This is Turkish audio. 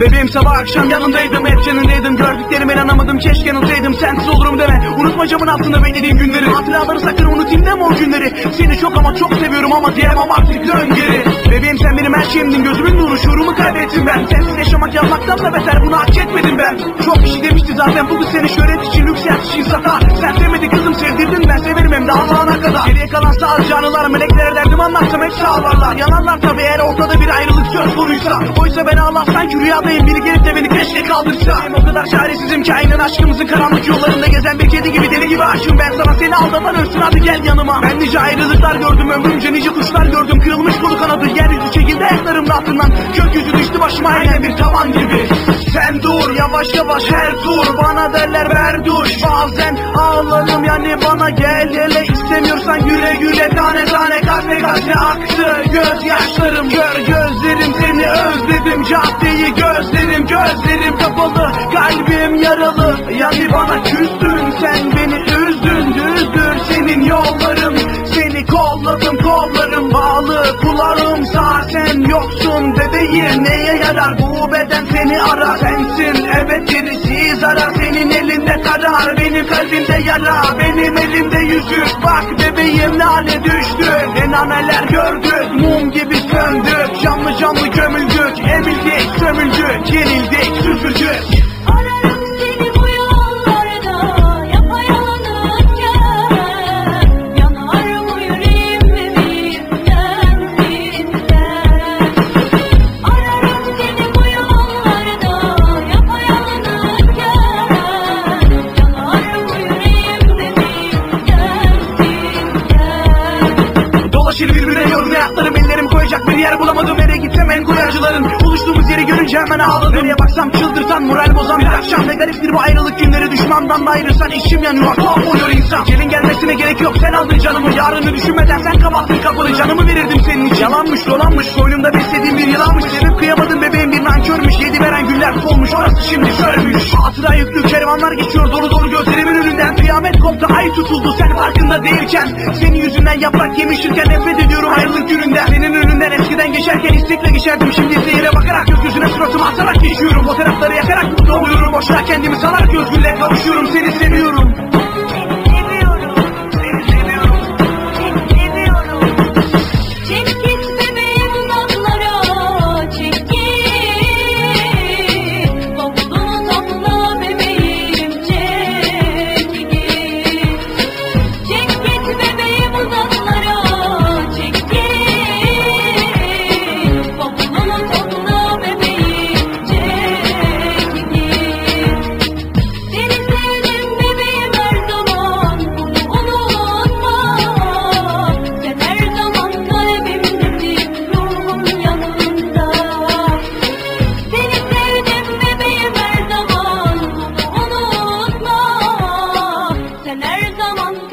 Bebeğim sabah akşam yanındaydım hep yanındaydım Gördüklerime inanamadım keşke yanılsaydım Sensiz olurum deme. Unutma camın altında beklediğim günleri. Hatıraları sakın unutayım deme o günleri. Seni çok ama çok seviyorum ama diyemem artık dön geri. Bebeğim sen benim her şeyimdin gözümün nuru şuurumu kaybettim ben. Sensiz yaşamak yanmaktan da beter bunu hak etmedim ben. Çok kişi demişti zaten bugün seni şöhret için hayat için satar. Sen sevmedin kızım sevdirdin ben severim hem kadar Geriye kalan sadece anılar meleklere derdimi anlatsam hepsi ağlarlar. Yanarlar tabi eğer ortada bir ayrılık söz konuysa. Oysa ben Allah sanki rüyadayım. Biri gelip de beni keşke kaldırsa. O kadar çaresizim ki aynen aşkımızın karanlık yollarında gezen bir kedi gibi deli gibi aşığım. Ben sana seni aldatan ölsün hadi gel yanıma. Ben nice ayrılıklar gördüm ömrümce nice kuşlar gördüm. Kırılmış kolu kanadı yeryüzü çekildi ayaklarımın altından. Gökyüzü düştü başıma aynen bir tavan gibi Sen dur yavaş yavaş her tur Bana derler ver duş. Bazen ağlarım yani bana gel. Hele istemiyorsan güle güle. Tane tane katle katle aktı. Gözyaşlarım gör gözlerim seni özledim. Caddeyi gözlerim gözlerim kapalı. Kalbim yaralı. Yani bana küstün Sen beni üzdün düzdür senin yolların Seni kolladım kollarım bağlı. Kulağım sağ sen yoksun. Bebeğim Neye yarar bu beden seni arar Sensin evet gerisi zarar Senin elinde karar benim kalbimde yara. Benim elimde yüzük. Bak bebeğim ne hale düştü. Enaneler gördük mum gibi söndük Canlı canlı gömüldük. Emildik sömüldük Yenildik süzüldük Dolaşır birbirine yorgun hayatlarım ellerim koyacak bir yer bulamadım Nereye gitsem en koyarcıların Buluştuğumuz yeri görünce hemen ağladım. Nereye baksam çıldırtan moral bozan bir akşam. Ne gariptir bu ayrılık günleri düşmandan da ayırırsan içim yanıyor. Tuhaf oluyor insan. Gelin gelmesine gerek yok sen aldın canımı. Yarını düşünmeden sen kapattın kapını. Canımı verirdim senin için. Yalanmış dolanmış koynumda beslediğim bir yılanmış. Sevip nankörmüş Güller solmuş orası şimdi sörmüş Hatıra yüklü kervanlar geçiyor dolu dolu gözlerimin önünden. Kıyamet koptu ay tutuldu sen farkında değilken. Senin yüzünden yaprak yemişirken nefret ediyorum ayrılık gününden. Senin önünden eskiden geçerken istekle geçerdim. Şimdi yere bakarak gökyüzüne suratımı atarak geçiyorum. Fotoğrafları yakarak mutlu oluyorum. Boşuna kendimi salarak özgürle kavuşuyorum zaman